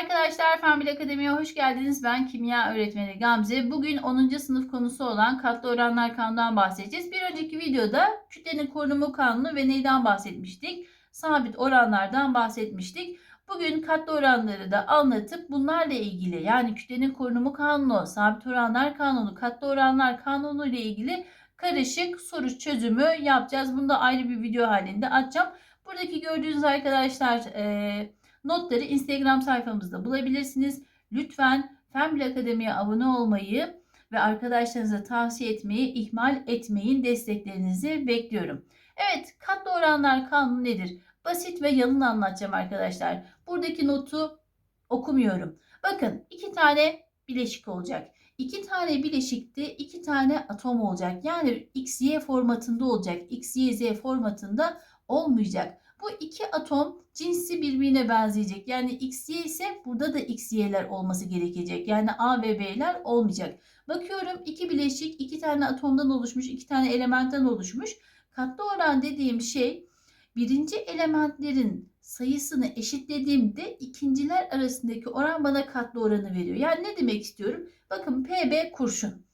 arkadaşlar, Bil Akademi'ye hoş geldiniz. Ben kimya öğretmeni Gamze. Bugün 10. sınıf konusu olan katlı oranlar kanundan bahsedeceğiz. Bir önceki videoda kütlenin korunumu kanunu ve neyden bahsetmiştik? Sabit oranlardan bahsetmiştik. Bugün katlı oranları da anlatıp bunlarla ilgili yani kütlenin korunumu kanunu, sabit oranlar kanunu, katlı oranlar kanunu ile ilgili karışık soru çözümü yapacağız. Bunu da ayrı bir video halinde açacağım. Buradaki gördüğünüz arkadaşlar eee Notları Instagram sayfamızda bulabilirsiniz. Lütfen Fembil Akademi'ye abone olmayı ve arkadaşlarınıza tavsiye etmeyi ihmal etmeyin. Desteklerinizi bekliyorum. Evet, katlı oranlar kanunu nedir? Basit ve yalın anlatacağım arkadaşlar. Buradaki notu okumuyorum. Bakın iki tane bileşik olacak. İki tane bileşikte iki tane atom olacak. Yani XY formatında olacak. XYZ formatında olmayacak. Bu iki atom cinsi birbirine benzeyecek. Yani XY ise burada da XY'ler olması gerekecek. Yani A ve B'ler olmayacak. Bakıyorum iki bileşik iki tane atomdan oluşmuş, iki tane elementten oluşmuş. Katlı oran dediğim şey birinci elementlerin sayısını eşitlediğimde ikinciler arasındaki oran bana katlı oranı veriyor. Yani ne demek istiyorum? Bakın PB kurşun.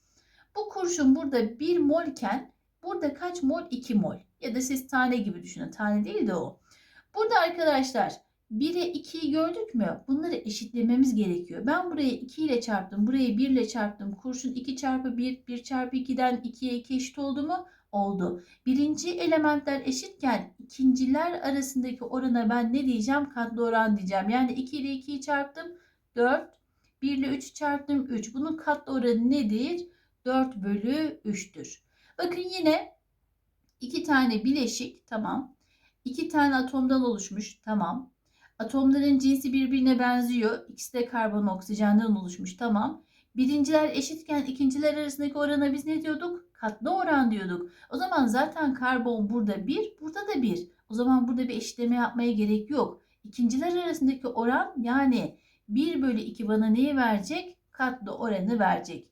Bu kurşun burada 1 mol iken burada kaç mol? 2 mol. Ya da siz tane gibi düşünün. Tane değil de o. Burada arkadaşlar 1'e 2'yi gördük mü? Bunları eşitlememiz gerekiyor. Ben burayı 2 ile çarptım. Burayı 1 ile çarptım. Kurşun 2 çarpı 1, 1 çarpı 2'den 2'ye 2 eşit oldu mu? Oldu. Birinci elementler eşitken ikinciler arasındaki orana ben ne diyeceğim? Katlı oran diyeceğim. Yani 2 ile 2'yi çarptım. 4. 1 ile 3'ü çarptım. 3. Bunun katlı oranı nedir? 4 bölü 3'tür. Bakın yine iki tane bileşik. Tamam. İki tane atomdan oluşmuş. Tamam. Atomların cinsi birbirine benziyor. İkisi de karbon oksijenden oluşmuş. Tamam. Birinciler eşitken ikinciler arasındaki orana biz ne diyorduk? Katlı oran diyorduk. O zaman zaten karbon burada bir, burada da bir. O zaman burada bir eşitleme yapmaya gerek yok. İkinciler arasındaki oran yani 1 bölü 2 bana neyi verecek? Katlı oranı verecek.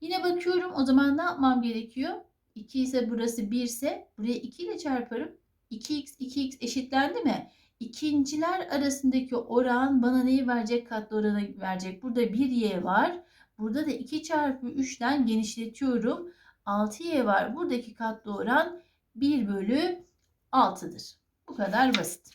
Yine bakıyorum o zaman ne yapmam gerekiyor? 2 ise burası 1 ise buraya 2 ile çarparım. 2x 2x eşitlendi mi? İkinciler arasındaki oran bana neyi verecek? Katlı oranı verecek. Burada 1y var. Burada da 2 çarpı 3'ten genişletiyorum. 6y var. Buradaki katlı oran 1 bölü 6'dır. Bu kadar basit.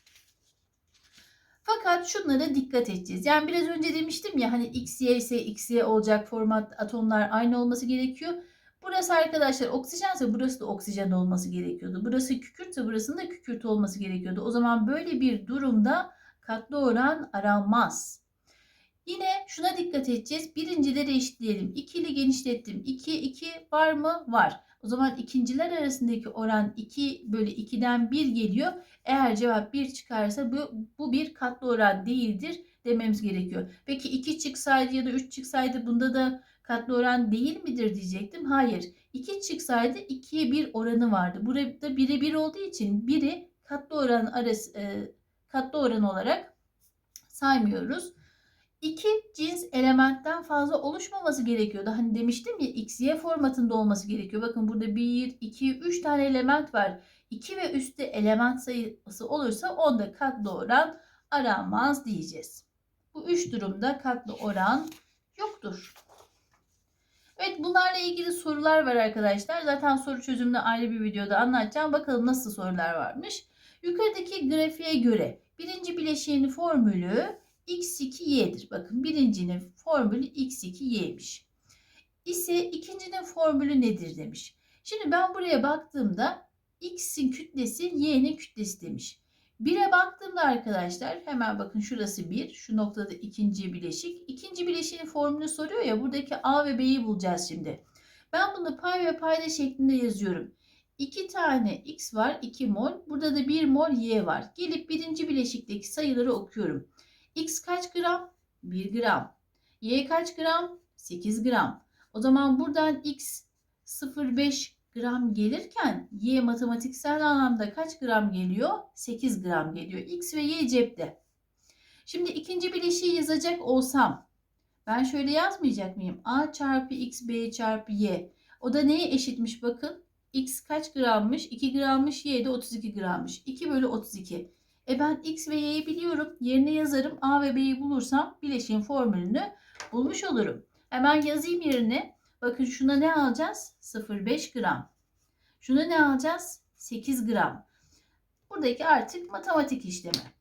Fakat şunlara dikkat edeceğiz. Yani biraz önce demiştim ya hani XY ise XY olacak format atomlar aynı olması gerekiyor. Burası arkadaşlar oksijense burası da oksijen olması gerekiyordu. Burası kükürtse burasının da kükürt olması gerekiyordu. O zaman böyle bir durumda katlı oran aranmaz. Yine şuna dikkat edeceğiz. Birincileri eşitleyelim. 2 ile genişlettim. 2, 2 var mı? Var. O zaman ikinciler arasındaki oran 2 bölü 2'den 1 geliyor. Eğer cevap 1 çıkarsa bu, bu bir katlı oran değildir dememiz gerekiyor. Peki 2 çıksaydı ya da 3 çıksaydı bunda da katlı oran değil midir diyecektim. Hayır. 2 çıksaydı 2'ye 1 oranı vardı. Burada 1'e 1 olduğu için 1'i katlı oran arası e, katlı oran olarak saymıyoruz. İki cins elementten fazla oluşmaması gerekiyordu. Hani demiştim ya XY formatında olması gerekiyor. Bakın burada 1, 2, 3 tane element var. 2 ve üstte element sayısı olursa onda katlı oran aranmaz diyeceğiz. Bu üç durumda katlı oran yoktur. Evet bunlarla ilgili sorular var arkadaşlar. Zaten soru çözümünü ayrı bir videoda anlatacağım. Bakalım nasıl sorular varmış. Yukarıdaki grafiğe göre birinci bileşiğin formülü x2y'dir. Bakın birincinin formülü x2y'miş. İse ikincinin formülü nedir demiş. Şimdi ben buraya baktığımda x'in kütlesi y'nin kütlesi demiş. 1'e baktığımda arkadaşlar hemen bakın şurası 1. Şu noktada ikinci bileşik. İkinci bileşiğin formülünü soruyor ya buradaki A ve B'yi bulacağız şimdi. Ben bunu pay ve payda şeklinde yazıyorum. 2 tane x var 2 mol. Burada da 1 mol y var. Gelip birinci bileşikteki sayıları okuyorum. X kaç gram? 1 gram. Y kaç gram? 8 gram. O zaman buradan X 0,5 gram gelirken Y matematiksel anlamda kaç gram geliyor? 8 gram geliyor. X ve Y cepte. Şimdi ikinci bileşiği yazacak olsam ben şöyle yazmayacak mıyım? A çarpı X, B çarpı Y. O da neye eşitmiş bakın. X kaç grammış? 2 grammış. Y de 32 grammış. 2 bölü 32. E ben X ve Y'yi biliyorum. Yerine yazarım. A ve B'yi bulursam bileşiğin formülünü bulmuş olurum. Hemen yazayım yerine. Bakın şuna ne alacağız? 0,5 gram. Şuna ne alacağız? 8 gram. Buradaki artık matematik işlemi.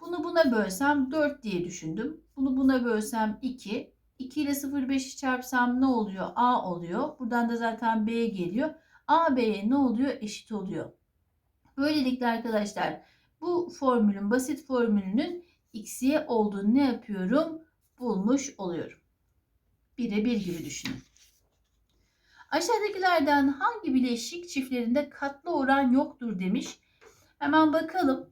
Bunu buna bölsem 4 diye düşündüm. Bunu buna bölsem 2. 2 ile 0,5'i çarpsam ne oluyor? A oluyor. Buradan da zaten B geliyor. A, B'ye ne oluyor? Eşit oluyor. Böylelikle arkadaşlar bu formülün, basit formülünün x'ye olduğunu ne yapıyorum? Bulmuş oluyorum. Bire bir gibi düşünün. Aşağıdakilerden hangi bileşik çiftlerinde katlı oran yoktur demiş. Hemen bakalım.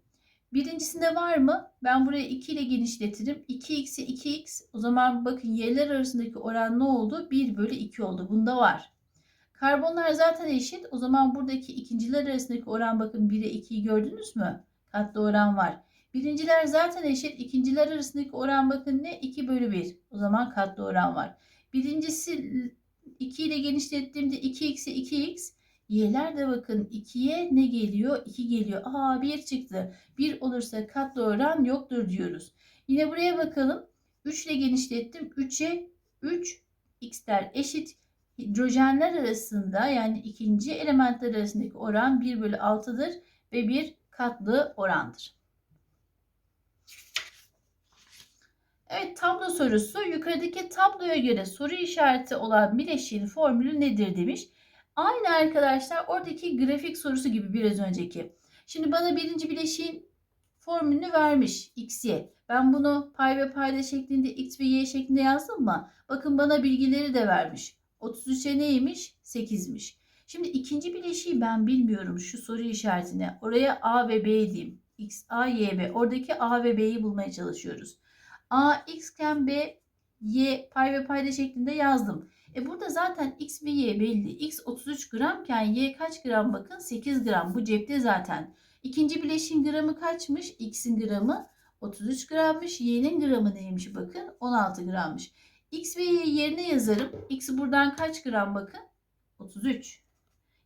Birincisinde var mı? Ben buraya 2 ile genişletirim. 2x'e 2x. O zaman bakın y'ler arasındaki oran ne oldu? 1 bölü 2 oldu. Bunda var. Karbonlar zaten eşit. O zaman buradaki ikinciler arasındaki oran bakın 1'e 2'yi gördünüz mü? Katlı oran var. Birinciler zaten eşit. İkinciler arasındaki oran bakın ne? 2 bölü 1. O zaman katlı oran var. Birincisi 2 ile genişlettiğimde 2x'e 2x. Y'ler de bakın 2'ye ne geliyor? 2 geliyor. Aa 1 çıktı. 1 olursa katlı oran yoktur diyoruz. Yine buraya bakalım. 3 ile genişlettim. 3'e 3 x'ler eşit. Hidrojenler arasında yani ikinci elementler arasındaki oran 1 bölü 6'dır ve bir katlı orandır. Evet tablo sorusu yukarıdaki tabloya göre soru işareti olan bileşiğin formülü nedir demiş. Aynı arkadaşlar oradaki grafik sorusu gibi biraz önceki. Şimdi bana birinci bileşiğin formülünü vermiş xy. Ben bunu pay ve payda şeklinde x ve y şeklinde yazdım mı? Bakın bana bilgileri de vermiş. 33'e neymiş? 8'miş. Şimdi ikinci bileşiği ben bilmiyorum şu soru işaretine. Oraya a ve b diyeyim. x, a, y, b. Oradaki a ve b'yi bulmaya çalışıyoruz. A x iken b y pay ve payda şeklinde yazdım. E burada zaten x ve y belli. x 33 gramken y kaç gram bakın 8 gram. Bu cepte zaten. İkinci bileşin gramı kaçmış? x'in gramı 33 grammış. y'nin gramı neymiş bakın 16 grammış. x ve y yerine yazarım. x buradan kaç gram bakın? 33.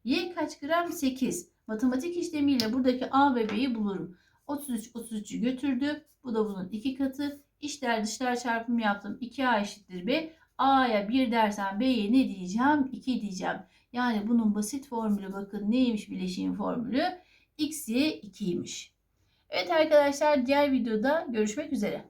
y kaç gram? 8. Matematik işlemiyle buradaki a ve b'yi bulurum. 33 33'ü götürdü. Bu da bunun iki katı. İşler dışlar çarpımı yaptım. 2a eşittir b. A'ya 1 dersen B'ye ne diyeceğim? 2 diyeceğim. Yani bunun basit formülü bakın neymiş bileşiğin formülü? X, Y 2'ymiş. Evet arkadaşlar diğer videoda görüşmek üzere.